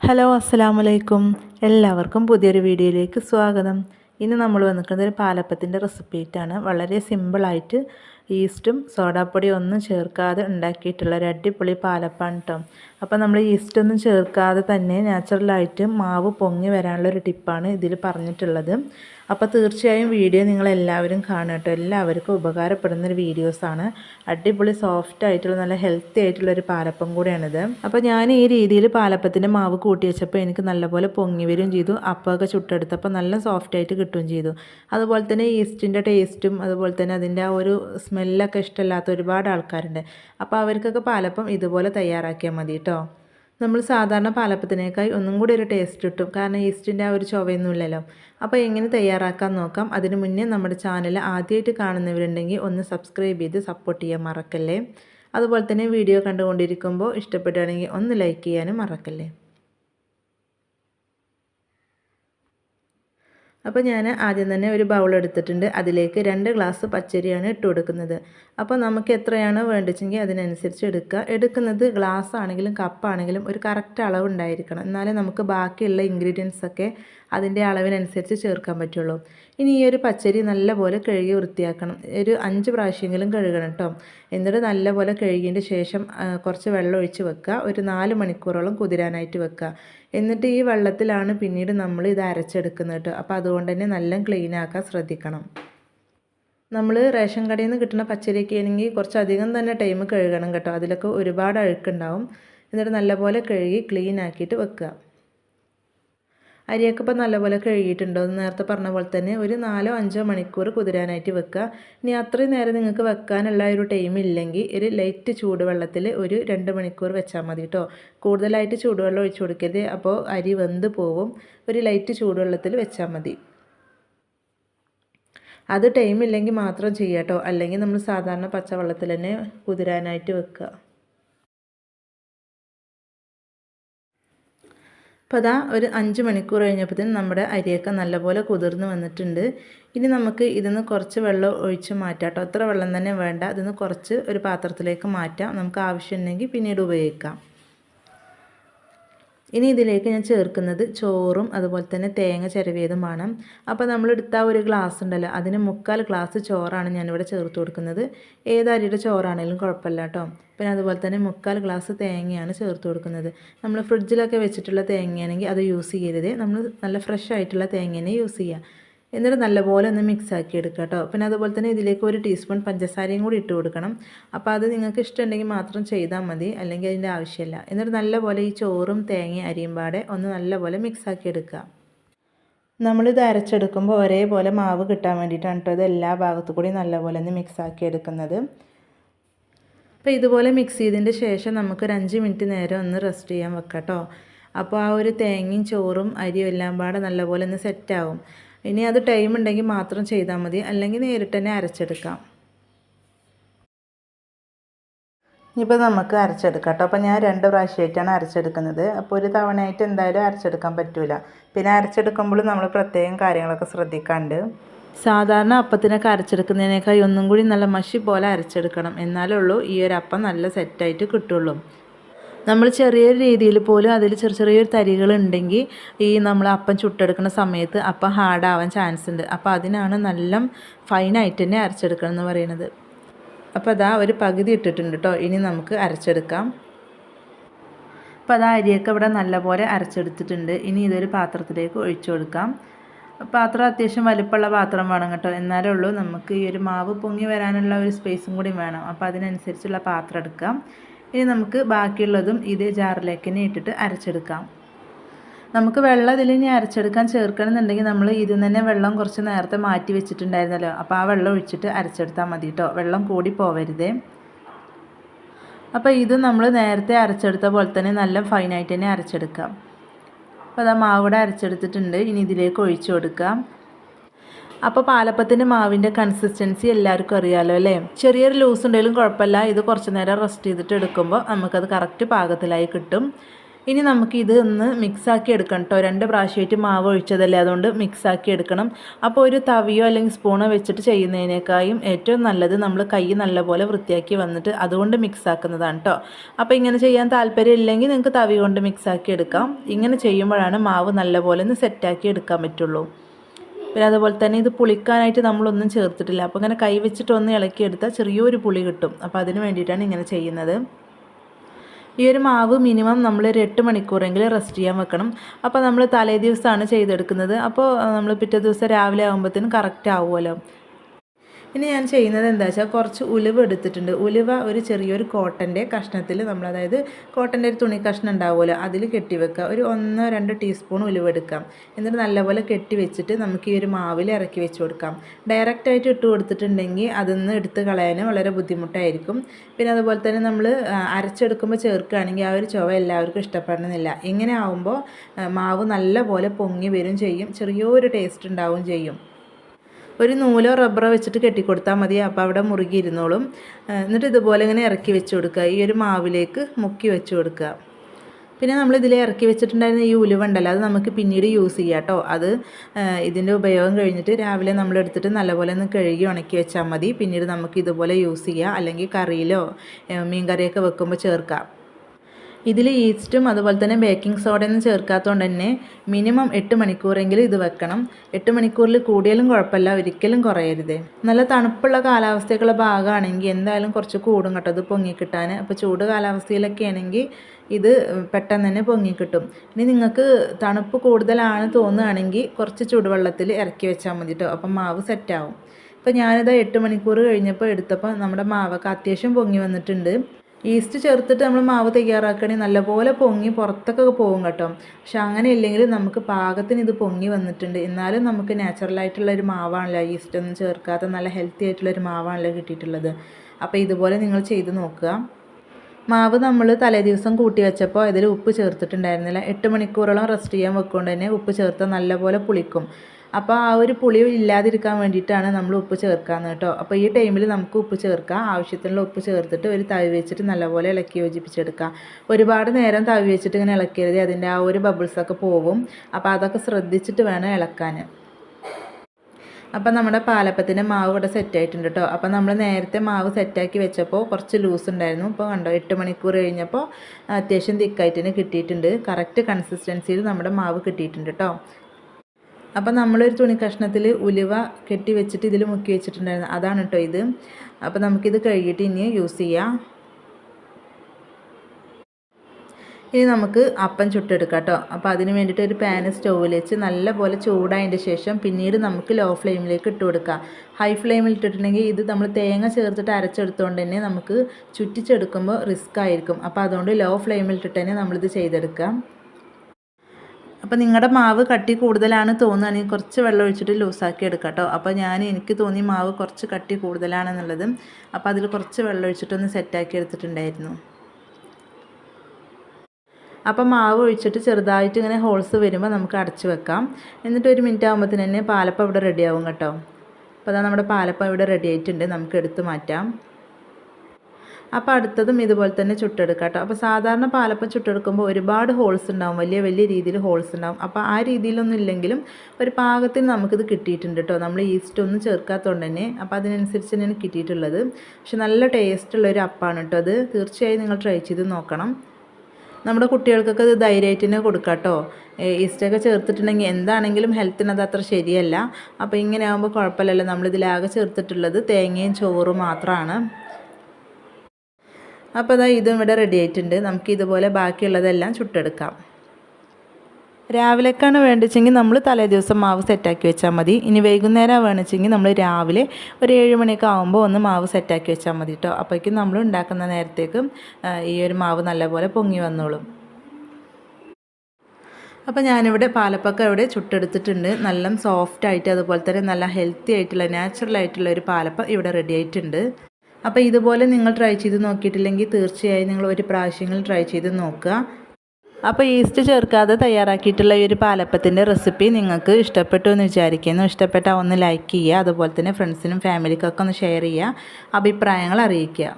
Hello അസ്സലാമലൈക്കും എല്ലാവർക്കും പുതിയൊരു വീഡിയോയിലേക്ക് സ്വാഗതം. ഇന്ന് നമ്മൾ വന്നിരിക്കുന്നത് ഒരു പാലപ്പത്തിന്റെ റെസിപ്പി ആയിട്ടാണ്. വളരെ സിമ്പിളായിട്ട് ഈസ്റ്റും സോഡാപ്പൊടിയും ഒന്നും ചേർക്കാതെ ഉണ്ടാക്കിയിട്ടുള്ള ഒരു അടിപൊളി പാലപ്പാണ് കേട്ടോ അപ്പോൾ നമ്മൾ ഈസ്റ്റ് ഒന്നും ചേർക്കാതെ തന്നെ നാച്ചുറലായിട്ട് മാവ് പൊങ്ങി വരാനുള്ള ഒരു ടിപ്പാണ് ഇതിൽ പറഞ്ഞിട്ടുള്ളത്. അപ്പോൾ തീർച്ചയായും വീഡിയോ നിങ്ങൾ എല്ലാവരും കാണുക കേട്ടോ എല്ലാവർക്കും ഉപകാരപ്പെടുന്ന ഒരു വീഡിയോസാണ് അടിപൊളി സോഫ്റ്റ് ആയിട്ടുള്ള നല്ല ഹെൽത്തി ആയിട്ടുള്ള ഒരു പാലപ്പം കൂടിയാണിത്. അപ്പോൾ ഞാൻ ഈ രീതിയിൽ പാലപ്പത്തിന്റെ മാവ് കൂട്ടി വെച്ചപ്പോൾ എനിക്ക് നല്ലപോലെ പൊങ്ങി വരികയും ചെയ്തു. അപ്പമൊക്കെ ചുട്ടെടുത്തപ്പോൾ നല്ല സോഫ്റ്റ് ആയിട്ട് കിട്ടുകയും ചെയ്തു. അതുപോലെ തന്നെ ഈസ്റ്റിന്റെ ടേസ്റ്റും അതുപോലെ തന്നെ അതിന്റെ ആ ഒരു സ്മെല്ലൊക്കെ ഇഷ്ടമില്ലാത്ത ഒരുപാട് ആൾക്കാരുണ്ട്. അപ്പോൾ അവർക്കൊക്കെ പാലപ്പം ഇതുപോലെ തയ്യാറാക്കിയാൽ മതി കേട്ടോ നമ്മൾ സാധാരണ പാലപ്പത്തിനേക്കായി ഒന്നും കൂടി ഒരു ടേസ്റ്റ് കിട്ടും. കാരണം ഈസ്റ്റിന്റെ ആ ഒരു ചൊവയൊന്നുമില്ലല്ലോ അപ്പോൾ എങ്ങനെ തയ്യാറാക്കാൻ നോക്കാം. അതിന് മുന്നേ നമ്മുടെ ചാനൽ ആദ്യമായിട്ട് കാണുന്നവരുണ്ടെങ്കിൽ ഒന്ന് സബ്സ്ക്രൈബ് ചെയ്ത് സപ്പോർട്ട് ചെയ്യാൻ മറക്കല്ലേ. അതുപോലെ തന്നെ വീഡിയോ കണ്ടുകൊണ്ടിരിക്കുമ്പോൾ ഇഷ്ടപ്പെടുകയാണെങ്കിൽ ഒന്ന് ലൈക്ക് ചെയ്യാനും മറക്കല്ലേ. അപ്പോൾ ഞാൻ ആദ്യം തന്നെ ഒരു ബൗൾ എടുത്തിട്ടുണ്ട്. അതിലേക്ക് രണ്ട് ഗ്ലാസ് പച്ചരിയാണ് ഇട്ട് കൊടുക്കുന്നത്. അപ്പോൾ നമുക്ക് എത്രയാണോ വേണ്ടിച്ചെങ്കിൽ അതിനനുസരിച്ച് എടുക്കുക. എടുക്കുന്നത് ഗ്ലാസ് ആണെങ്കിലും കപ്പാണെങ്കിലും ഒരു കറക്റ്റ് അളവ് ഉണ്ടായിരിക്കണം. എന്നാലേ നമുക്ക് ബാക്കിയുള്ള ഇൻഗ്രീഡിയൻസ് ഒക്കെ അതിന്റെ അളവിനനുസരിച്ച് ചേർക്കാൻ പറ്റുള്ളൂ. ഇനി ഈ ഒരു പച്ചരി നല്ലപോലെ കഴുകി വൃത്തിയാക്കണം. ഒരു അഞ്ച് പ്രാവശ്യമെങ്കിലും കഴുകണം കേട്ടോ എന്നിട്ട് നല്ലപോലെ കഴുകിയതിന്റെ ശേഷം കുറച്ച് വെള്ളം ഒഴിച്ച് വെക്കുക. ഒരു നാല് മണിക്കൂറോളം കുതിരാനായിട്ട് വെക്കുക. എന്നിട്ട് ഈ വെള്ളത്തിലാണ് പിന്നീട് നമ്മൾ ഇത് അരച്ചെടുക്കുന്നത് കേട്ടോ അപ്പോൾ അതുകൊണ്ട് തന്നെ നല്ല ക്ലീൻ ആക്കാൻ ശ്രദ്ധിക്കണം. നമ്മൾ റേഷൻ കടയിൽ നിന്ന് കിട്ടുന്ന പച്ചരിയൊക്കെ ആണെങ്കിൽ കുറച്ചധികം തന്നെ ടൈം കഴുകണം കേട്ടോ അതിലൊക്കെ ഒരുപാട് അഴുക്കുണ്ടാവും. എന്നിട്ട് നല്ലപോലെ കഴുകി ക്ലീൻ ആക്കിയിട്ട് വെക്കുക. അരിയൊക്കെ ഇപ്പോൾ നല്ലപോലെ കഴുകിയിട്ടുണ്ടോ. എന്ന് നേരത്തെ പറഞ്ഞ പോലെ തന്നെ ഒരു നാലോ അഞ്ചോ മണിക്കൂർ കുതിരാനായിട്ട് വെക്കുക. ഇനി അത്രയും നേരം നിങ്ങൾക്ക് വെക്കാനുള്ള ഒരു ടൈം ഇല്ലെങ്കിൽ ഒരു ലൈറ്റ് ചൂടുവെള്ളത്തിൽ ഒരു രണ്ട് മണിക്കൂർ വെച്ചാൽ മതി കേട്ടോ കൂടുതലായിട്ട് ചൂടുവെള്ളം ഒഴിച്ചു കൊടുക്കരുത്. അപ്പോൾ അരി വെന്ത് പോവും. ഒരു ലൈറ്റ് ചൂടുവെള്ളത്തിൽ വെച്ചാൽ മതി. അത് ടൈം ഇല്ലെങ്കിൽ മാത്രം ചെയ്യാം കേട്ടോ അല്ലെങ്കിൽ നമ്മൾ സാധാരണ പച്ചവെള്ളത്തിൽ തന്നെ കുതിരാനായിട്ട് വെക്കുക. അപ്പോൾ അതാ ഒരു അഞ്ച് മണിക്കൂർ കഴിഞ്ഞപ്പോഴത്തേനും നമ്മുടെ അരിയൊക്കെ നല്ലപോലെ കുതിർന്ന് വന്നിട്ടുണ്ട്. ഇനി നമുക്ക് ഇതിന്ന് കുറച്ച് വെള്ളം ഒഴിച്ച് മാറ്റാം കേട്ടോ അത്ര വെള്ളം തന്നെ വേണ്ട. ഇതിന്ന് കുറച്ച് ഒരു പാത്രത്തിലേക്ക് മാറ്റാം. നമുക്ക് ആവശ്യമുണ്ടെങ്കിൽ പിന്നീട് ഉപയോഗിക്കാം. ഇനി ഇതിലേക്ക് ഞാൻ ചേർക്കുന്നത് ചോറും അതുപോലെ തന്നെ തേങ്ങ ചിരവിയതുമാണ്. അപ്പോൾ നമ്മൾ എടുത്ത ഒരു ഗ്ലാസ് ഉണ്ടല്ലോ അതിന് മുക്കാൽ ഗ്ലാസ് ചോറാണ് ഞാനിവിടെ ചേർത്ത് കൊടുക്കുന്നത്. ഏത് അരിയുടെ ചോറാണെങ്കിലും കുഴപ്പമില്ല കേട്ടോ. പിന്നെ അതുപോലെ തന്നെ മുക്കാൽ ഗ്ലാസ് തേങ്ങയാണ് ചേർത്ത് കൊടുക്കുന്നത്. നമ്മൾ ഫ്രിഡ്ജിലൊക്കെ വെച്ചിട്ടുള്ള തേങ്ങയാണെങ്കിൽ അത് യൂസ് ചെയ്യരുത്. നമ്മൾ നല്ല ഫ്രഷ് ആയിട്ടുള്ള തേങ്ങ യൂസ് ചെയ്യുക. എന്നിട്ട് നല്ലപോലെ ഒന്ന് മിക്സ് ആക്കി എടുക്കുക കേട്ടോ പിന്നെ അതുപോലെ തന്നെ ഇതിലേക്ക് ഒരു ടീസ്പൂൺ പഞ്ചസാരയും കൂടി ഇട്ട് കൊടുക്കണം. അപ്പോൾ അത് നിങ്ങൾക്ക് ഇഷ്ടമുണ്ടെങ്കിൽ മാത്രം ചെയ്താൽ മതി. അല്ലെങ്കിൽ അതിന്റെ ആവശ്യമില്ല. എന്നിട്ട് നല്ലപോലെ ഈ ചോറും തേങ്ങയും അരിയും പാടെ ഒന്ന് നല്ലപോലെ മിക്സ് ആക്കി എടുക്കുക. നമ്മളിത് അരച്ചെടുക്കുമ്പോൾ ഒരേപോലെ മാവ് കിട്ടാൻ വേണ്ടിയിട്ടാണ് കേട്ടോ ഇത് എല്ലാ ഭാഗത്തു കൂടി നല്ലപോലെ ഒന്ന് മിക്സ് ആക്കി എടുക്കുന്നത്. അപ്പോൾ ഇതുപോലെ മിക്സ് ചെയ്തതിന്റെ ശേഷം നമുക്ക് നമുക്കൊരു അഞ്ച് മിനിറ്റ് നേരം ഒന്ന് റെസ്റ്റ് ചെയ്യാൻ വെക്കാം കേട്ടോ അപ്പോൾ ആ ഒരു തേങ്ങയും ചോറും അരിയും എല്ലാം പാടെ നല്ലപോലെ ഒന്ന് സെറ്റാവും ഇനി അത് ടൈം ഉണ്ടെങ്കിൽ മാത്രം ചെയ്താൽ മതി. അല്ലെങ്കിൽ നേരിട്ട് തന്നെ അരച്ചെടുക്കാം. ഇനിയിപ്പോൾ നമുക്ക് അരച്ചെടുക്കാം കേട്ടോ. അപ്പോൾ ഞാൻ രണ്ട് പ്രാവശ്യമായിട്ടാണ് അരച്ചെടുക്കുന്നത്. അപ്പോൾ ഒരു തവണയായിട്ട് എന്തായാലും അരച്ചെടുക്കാൻ പറ്റില്ല പിന്നെ അരച്ചെടുക്കുമ്പോൾ നമ്മൾ പ്രത്യേകം കാര്യങ്ങളൊക്കെ ശ്രദ്ധിക്കാണ്ട്. സാധാരണ അപ്പത്തിനൊക്കെ അരച്ചെടുക്കുന്നതിനേക്കാൾ ഒന്നും കൂടി നല്ല മഷി പോലെ അരച്ചെടുക്കണം. എന്നാലേ ഉള്ളൂ ഈ ഒരു അപ്പം നല്ല സെറ്റായിട്ട് കിട്ടുള്ളൂ. നമ്മൾ ചെറിയൊരു രീതിയിൽ പോലും അതിൽ ചെറിയ ചെറിയൊരു തരികൾ ഉണ്ടെങ്കിൽ ഈ നമ്മൾ അപ്പം ചുട്ടെടുക്കുന്ന സമയത്ത് അപ്പം ഹാർഡാവാൻ ചാൻസ് ഉണ്ട്. അപ്പോൾ അതിനാണ് നല്ല ഫൈനായിട്ട് തന്നെ അരച്ചെടുക്കണം എന്ന് പറയുന്നത്. അപ്പോൾ അതാ ഒരു പകുതി ഇട്ടിട്ടുണ്ട് കേട്ടോ ഇനി നമുക്ക് അരച്ചെടുക്കാം. അപ്പോൾ അതാ അരിയൊക്കെ ഇവിടെ നല്ലപോലെ അരച്ചെടുത്തിട്ടുണ്ട്. ഇനി ഇതൊരു പാത്രത്തിലേക്ക് ഒഴിച്ചു കൊടുക്കാം. പാത്രം അത്യാവശ്യം വലിപ്പമുള്ള പാത്രം വേണം കേട്ടോ. എന്നാലേ ഉള്ളൂ. നമുക്ക് ഈ ഒരു മാവ് പൊങ്ങി വരാനുള്ള ഒരു സ്പേസും കൂടി വേണം. അപ്പോൾ അതിനനുസരിച്ചുള്ള പാത്രം എടുക്കാം. ഇനി നമുക്ക് ബാക്കിയുള്ളതും ഇതേ ജാറിലേക്ക് തന്നെ ഇട്ടിട്ട് അരച്ചെടുക്കാം. നമുക്ക് വെള്ളം ഇതിൽ ഇനി അരച്ചെടുക്കാൻ ചേർക്കണമെന്നുണ്ടെങ്കിൽ നമ്മൾ ഇതിൽ തന്നെ വെള്ളം കുറച്ച് നേരത്തെ മാറ്റി വെച്ചിട്ടുണ്ടായിരുന്നല്ലോ. അപ്പോൾ ആ വെള്ളം ഒഴിച്ചിട്ട് അരച്ചെടുത്താൽ മതി കേട്ടോ. വെള്ളം കൂടി പോവരുതേ. അപ്പോൾ ഇത് നമ്മൾ നേരത്തെ അരച്ചെടുത്ത പോലെ തന്നെ നല്ല ഫൈനായിട്ട് തന്നെ അരച്ചെടുക്കാം. അപ്പോൾ അത് മാവിടെ അരച്ചെടുത്തിട്ടുണ്ട്. ഇനി ഇതിലേക്ക് ഒഴിച്ചു കൊടുക്കാം. അപ്പോൾ പാലപ്പത്തിന്റെ മാവിന്റെ കൺസിസ്റ്റൻസി എല്ലാവർക്കും അറിയാമല്ലോ അല്ലേ? ചെറിയൊരു ലൂസ് ഉണ്ടെങ്കിലും കുഴപ്പമില്ല. ഇത് കുറച്ച് നേരം റെസ്റ്റ് ചെയ്തിട്ട് എടുക്കുമ്പോൾ നമുക്കത് കറക്റ്റ് പാകത്തിലായി കിട്ടും. ഇനി നമുക്ക് ഇത് ഒന്ന് മിക്സാക്കി എടുക്കണം കേട്ടോ രണ്ട് പ്രാവശ്യമായിട്ട് മാവ് ഒഴിച്ചതല്ലേ? അതുകൊണ്ട് മിക്സാക്കി എടുക്കണം. അപ്പോൾ ഒരു തവിയോ അല്ലെങ്കിൽ സ്പൂണോ വെച്ചിട്ട് ചെയ്യുന്നതിനേക്കായും ഏറ്റവും നല്ലത് നമ്മൾ കൈ നല്ലപോലെ വൃത്തിയാക്കി വന്നിട്ട് അതുകൊണ്ട് മിക്സാക്കുന്നതാണ് കേട്ടോ അപ്പോൾ ഇങ്ങനെ ചെയ്യാൻ താല്പര്യം ഇല്ലെങ്കിൽ നിങ്ങൾക്ക് തവി കൊണ്ട് മിക്സാക്കി എടുക്കാം. ഇങ്ങനെ ചെയ്യുമ്പോഴാണ് മാവ് നല്ലപോലെ ഒന്ന് സെറ്റാക്കി എടുക്കാൻ പറ്റുള്ളൂ. പിന്നെ അതുപോലെ തന്നെ ഇത് പുളിക്കാനായിട്ട് നമ്മളൊന്നും ചേർത്തിട്ടില്ല. അപ്പോൾ ഇങ്ങനെ കൈ വെച്ചിട്ട് ഒന്ന് ഇളക്കിയെടുത്താൽ ചെറിയൊരു പുളി കിട്ടും. അപ്പോൾ അതിന് വേണ്ടിയിട്ടാണ് ഇങ്ങനെ ചെയ്യുന്നത്. ഈ ഒരു മാവ് മിനിമം നമ്മൾ ഒരു എട്ട് മണിക്കൂറെങ്കിലും റെസ്റ്റ് ചെയ്യാൻ വെക്കണം. അപ്പോൾ നമ്മൾ തലേ ദിവസമാണ് ചെയ്തെടുക്കുന്നത്. അപ്പോൾ നമ്മൾ പിറ്റേ ദിവസം രാവിലെ ആകുമ്പോഴത്തേനും കറക്റ്റ് ആവുമല്ലോ. ഇനി ഞാൻ ചെയ്യുന്നത് എന്താ വെച്ചാൽ കുറച്ച് ഉലുവ എടുത്തിട്ടുണ്ട്. ഉലുവ ഒരു ചെറിയൊരു കോട്ടന്റെ കഷ്ണത്തിൽ നമ്മൾ അതായത് കോട്ടന്റെ ഒരു തുണി കഷ്ണം ഉണ്ടാവുമല്ലോ അതിൽ കെട്ടിവെക്കുക ഒരു ഒന്നോ രണ്ടോ ടീസ്പൂൺ ഉലുവ എടുക്കാം. എന്നിട്ട് നല്ലപോലെ കെട്ടി വെച്ചിട്ട് നമുക്ക് ഈ ഒരു മാവിൽ ഇറക്കി വെച്ച് കൊടുക്കാം. ഡയറക്റ്റായിട്ട് ഇട്ട് കൊടുത്തിട്ടുണ്ടെങ്കിൽ അതൊന്ന് എടുത്ത് കളയാനും വളരെ ബുദ്ധിമുട്ടായിരിക്കും. പിന്നെ അതുപോലെ തന്നെ നമ്മൾ അരച്ചെടുക്കുമ്പോൾ ചേർക്കുകയാണെങ്കിൽ ആ ഒരു ചുവ എല്ലാവർക്കും ഇഷ്ടപ്പെടണമെന്നില്ല. ഇങ്ങനെ ആവുമ്പോൾ മാവ് നല്ലപോലെ പൊങ്ങി വരും ചെയ്യും. ചെറിയൊരു ടേസ്റ്റ് ഉണ്ടാവുകയും ചെയ്യും. ഒരു നൂലോ റബ്ബറോ വെച്ചിട്ട് കെട്ടിക്കൊടുത്താൽ മതി. അപ്പോൾ അവിടെ മുറുകി ഇരുന്നോളും. എന്നിട്ട് ഇതുപോലെ ഇങ്ങനെ ഇറക്കി വെച്ച് കൊടുക്കുക. ഈ ഒരു മാവിലേക്ക് മുക്കി വെച്ച് കൊടുക്കുക. പിന്നെ നമ്മൾ ഇതിൽ ഇറക്കി വെച്ചിട്ടുണ്ടായിരുന്ന ഈ ഉലുവ ഉണ്ടല്ലോ അത് നമുക്ക് പിന്നീട് യൂസ് ചെയ്യാം കേട്ടോ. അത് ഇതിന്റെ ഉപയോഗം കഴിഞ്ഞിട്ട് രാവിലെ നമ്മൾ എടുത്തിട്ട് നല്ലപോലെ ഒന്ന് കഴുകി ഉണക്കി വെച്ചാൽ മതി. പിന്നീട് നമുക്ക് ഇതുപോലെ യൂസ് ചെയ്യാം. അല്ലെങ്കിൽ കറിയിലോ മീൻ കറിയൊക്കെ വെക്കുമ്പോൾ ചേർക്കാം. ഇതിൽ ഈസ്റ്റും അതുപോലെ തന്നെ ബേക്കിംഗ് സോഡയൊന്നും ചേർക്കാത്തതുകൊണ്ട് തന്നെ മിനിമം എട്ട് മണിക്കൂറെങ്കിലും ഇത് വെക്കണം. എട്ട് മണിക്കൂറിൽ കൂടിയാലും കുഴപ്പമില്ല ഒരിക്കലും കുറയരുത്. നല്ല തണുപ്പുള്ള കാലാവസ്ഥയൊക്കെയുള്ള ഭാഗമാണെങ്കിൽ എന്തായാലും കുറച്ച് കൂടും കേട്ടോ ഇത് പൊങ്ങിക്കിട്ടാൻ. അപ്പോൾ ചൂട് കാലാവസ്ഥയിലൊക്കെ ആണെങ്കിൽ ഇത് പെട്ടെന്ന് തന്നെ പൊങ്ങിക്കിട്ടും. ഇനി നിങ്ങൾക്ക് തണുപ്പ് കൂടുതലാണ് തോന്നുകയാണെങ്കിൽ കുറച്ച് ചൂടുവെള്ളത്തിൽ ഇറക്കി വെച്ചാൽ മതി കേട്ടോ അപ്പം മാവ് സെറ്റാവും ഇപ്പം ഞാനിത് എട്ട് മണിക്കൂർ കഴിഞ്ഞപ്പോൾ എടുത്തപ്പോൾ നമ്മുടെ മാവൊക്കെ അത്യാവശ്യം പൊങ്ങി വന്നിട്ടുണ്ട്. ഈസ്റ്റ് ചേർത്തിട്ട് നമ്മൾ മാവ് തയ്യാറാക്കുകയാണെങ്കിൽ നല്ലപോലെ പൊങ്ങി പുറത്തൊക്കെ പോകും കേട്ടോ. പക്ഷെ അങ്ങനെ ഇല്ലെങ്കിൽ നമുക്ക് പാകത്തിന് ഇത് പൊങ്ങി വന്നിട്ടുണ്ട്. എന്നാലും നമുക്ക് നാച്ചുറലായിട്ടുള്ള ഒരു മാവാണല്ലോ ഈസ്റ്റ് ഒന്നും ചേർക്കാത്ത നല്ല ഹെൽത്തി ആയിട്ടുള്ള ഒരു മാവാണല്ലോ കിട്ടിയിട്ടുള്ളത്. അപ്പോൾ ഇതുപോലെ നിങ്ങൾ ചെയ്ത് നോക്കുക. മാവ് നമ്മൾ തലേ ദിവസം കൂട്ടി വെച്ചപ്പോൾ ഇതിൽ ഉപ്പ് ചേർത്തിട്ടുണ്ടായിരുന്നില്ല. എട്ട് മണിക്കൂറോളം റെസ്റ്റ് ചെയ്യാൻ വെക്കൊണ്ട് തന്നെ ഉപ്പ് ചേർത്ത് നല്ലപോലെ പുളിക്കും. അപ്പോൾ ആ ഒരു പുളി ഇല്ലാതിരിക്കാൻ വേണ്ടിയിട്ടാണ് നമ്മൾ ഉപ്പ് ചേർക്കാന്ന് കേട്ടോ. അപ്പോൾ ഈ ടൈമിൽ നമുക്ക് ഉപ്പ് ചേർക്കാം. ആവശ്യത്തിനുള്ള ഉപ്പ് ചേർത്തിട്ട് ഒരു തവി വെച്ചിട്ട് നല്ലപോലെ ഇളക്കി യോജിപ്പിച്ചെടുക്കാം. ഒരുപാട് നേരം തവി വെച്ചിട്ട് ഇങ്ങനെ ഇളക്കരുത്. അതിന്റെ ആ ഒരു ബബിൾസൊക്കെ പോകും അപ്പോൾ അതൊക്കെ ശ്രദ്ധിച്ചിട്ട് വേണം ഇളക്കാൻ. അപ്പം നമ്മുടെ പാലപ്പത്തിന്റെ മാവ് ഇവിടെ സെറ്റായിട്ടുണ്ട് കേട്ടോ. അപ്പം നമ്മൾ നേരത്തെ മാവ് സെറ്റാക്കി വെച്ചപ്പോൾ കുറച്ച് ലൂസ് ഉണ്ടായിരുന്നു. ഇപ്പോൾ കണ്ടോ എട്ട് മണിക്കൂർ കഴിഞ്ഞപ്പോൾ അത്യാവശ്യം തിക്കായിട്ട് തന്നെ കിട്ടിയിട്ടുണ്ട്. കറക്റ്റ് കൺസിസ്റ്റൻസിയിൽ നമ്മുടെ മാവ് കിട്ടിയിട്ടുണ്ട് കേട്ടോ. അപ്പം നമ്മളൊരു തുണി കഷ്ണത്തിൽ ഉലുവ കെട്ടി വെച്ചിട്ട് ഇതിൽ മുക്കി വെച്ചിട്ടുണ്ടായിരുന്നു. അതാണ് കേട്ടോ ഇത്. അപ്പോൾ നമുക്കിത് കഴുകിയിട്ട് ഇനി യൂസ് ചെയ്യാം. ഇനി നമുക്ക് അപ്പം ചുട്ടെടുക്കാം കേട്ടോ അപ്പോൾ അതിന് വേണ്ടിയിട്ട് ഒരു പാന് സ്റ്റൗവിൽ വെച്ച് നല്ലപോലെ ചൂടായതിന്റെ ശേഷം പിന്നീട് നമുക്ക് ലോ ഫ്ലെയിമിലേക്ക് ഇട്ട് കൊടുക്കാം. ഹൈ ഫ്ലെയിമിൽ ഇട്ടിട്ടുണ്ടെങ്കിൽ ഇത് നമ്മൾ തേങ്ങ ചേർത്തിട്ട് അരച്ചെടുത്തുകൊണ്ട് തന്നെ നമുക്ക് ചുറ്റിച്ചെടുക്കുമ്പോൾ റിസ്ക് ആയിരിക്കും അപ്പോൾ അതുകൊണ്ട് ലോ ഫ്ലെയിമിൽ ഇട്ടിട്ട് തന്നെ നമ്മളിത് ചെയ്തെടുക്കാം. അപ്പോൾ നിങ്ങളുടെ മാവ് കട്ടി കൂടുതലാണ് തോന്നുകയാണെങ്കിൽ കുറച്ച് വെള്ളം ഒഴിച്ചിട്ട് ലൂസാക്കി എടുക്കാം കേട്ടോ അപ്പോൾ ഞാൻ എനിക്ക് തോന്നി മാവ് കുറച്ച് കട്ടി കൂടുതലാണെന്നുള്ളത്. അപ്പോൾ അതിൽ കുറച്ച് വെള്ളം ഒഴിച്ചിട്ടൊന്ന് സെറ്റാക്കി എടുത്തിട്ടുണ്ടായിരുന്നു. അപ്പോൾ മാവ് ഒഴിച്ചിട്ട് ചെറുതായിട്ട് ഇങ്ങനെ ഹോൾസ് വരുമ്പോൾ നമുക്ക് അടച്ചു വെക്കാം. എന്നിട്ട് ഒരു മിനിറ്റ് ആകുമ്പോഴത്തേന് തന്നെ പാലപ്പം ഇവിടെ റെഡിയാവും കേട്ടോ. അപ്പോൾ അതാ നമ്മുടെ പാലപ്പം ഇവിടെ റെഡി ആയിട്ടുണ്ട്. നമുക്ക് എടുത്ത് മാറ്റാം. അപ്പോൾ അടുത്തതും ഇതുപോലെ തന്നെ ചുട്ടെടുക്കാം കേട്ടോ. അപ്പോൾ സാധാരണ പാലപ്പം ചുട്ടെടുക്കുമ്പോൾ ഒരുപാട് ഹോൾസ് ഉണ്ടാവും. വലിയ വലിയ രീതിയിൽ ഹോൾസ് ഉണ്ടാവും. അപ്പോൾ ആ രീതിയിലൊന്നും ഇല്ലെങ്കിലും ഒരു പാകത്തിന് നമുക്കിത് കിട്ടിയിട്ടുണ്ട് കേട്ടോ. നമ്മൾ ഈസ്റ്റ് ഒന്നും ചേർക്കാത്തതുകൊണ്ട് തന്നെ. അപ്പോൾ അതിനനുസരിച്ച് തന്നെയാണ് കിട്ടിയിട്ടുള്ളത്. പക്ഷെ നല്ല ടേസ്റ്റുള്ള ഒരു അപ്പാണ് കേട്ടോ അത്. തീർച്ചയായും നിങ്ങൾ ട്രൈ ചെയ്ത് നോക്കണം. നമ്മുടെ കുട്ടികൾക്കൊക്കെ ഇത് ധൈര്യമായിട്ട് തന്നെ കൊടുക്കാം കേട്ടോ. ഈസ്റ്റൊക്കെ ചേർത്തിട്ടുണ്ടെങ്കിൽ എന്താണെങ്കിലും ഹെൽത്തിന് അത് അത്ര ശരിയല്ല. അപ്പോൾ ഇങ്ങനെ ആകുമ്പോൾ കുഴപ്പമില്ലല്ലോ. നമ്മളിതിലാകെ ചേർത്തിട്ടുള്ളത് തേങ്ങയും ചോറും മാത്രമാണ് അപ്പോൾ അതാ ഇതും ഇവിടെ റെഡി ആയിട്ടുണ്ട്. നമുക്ക് ഇതുപോലെ ബാക്കിയുള്ളതെല്ലാം ചുട്ടെടുക്കാം. രാവിലേക്കാണ് വേണ്ടിച്ചെങ്കിൽ നമ്മൾ തലേ ദിവസം മാവ് സെറ്റാക്കി വെച്ചാൽ മതി. ഇനി വൈകുന്നേരം വേണിച്ചെങ്കിൽ നമ്മൾ രാവിലെ ഒരു ഏഴ് മണിയൊക്കെ ആകുമ്പോൾ ഒന്ന് മാവ് സെറ്റാക്കി വെച്ചാൽ മതി കേട്ടോ അപ്പോഴേക്കും നമ്മൾ ഉണ്ടാക്കുന്ന നേരത്തേക്കും ഈ ഒരു മാവ് നല്ലപോലെ പൊങ്ങി വന്നോളും. അപ്പോൾ ഞാനിവിടെ പാലപ്പക്ക ഇവിടെ ചുട്ടെടുത്തിട്ടുണ്ട്. നല്ല സോഫ്റ്റ് ആയിട്ട് അതുപോലെ തന്നെ നല്ല ഹെൽത്തി ആയിട്ടുള്ള നാച്ചുറൽ ആയിട്ടുള്ള ഒരു പാലപ്പ ഇവിടെ റെഡി ആയിട്ടുണ്ട്. അപ്പോൾ ഇതുപോലെ നിങ്ങൾ ട്രൈ ചെയ്ത് നോക്കിയിട്ടില്ലെങ്കിൽ തീർച്ചയായും നിങ്ങൾ ഒരു പ്രാവശ്യങ്ങൾ ട്രൈ ചെയ്ത് നോക്കുക. അപ്പോൾ ഈസ്റ്റ് ചേർക്കാതെ തയ്യാറാക്കിയിട്ടുള്ള ഈ ഒരു പാലപ്പത്തിന്റെ റെസിപ്പി നിങ്ങൾക്ക് ഇഷ്ടപ്പെട്ടു എന്ന് വിചാരിക്കുന്നു. ഇഷ്ടപ്പെട്ടാൽ ഒന്ന് ലൈക്ക് ചെയ്യുക. അതുപോലെ തന്നെ ഫ്രണ്ട്സിനും ഫാമിലിക്കൊക്കെ ഒന്ന് ഷെയർ ചെയ്യുക. അഭിപ്രായങ്ങൾ അറിയിക്കുക.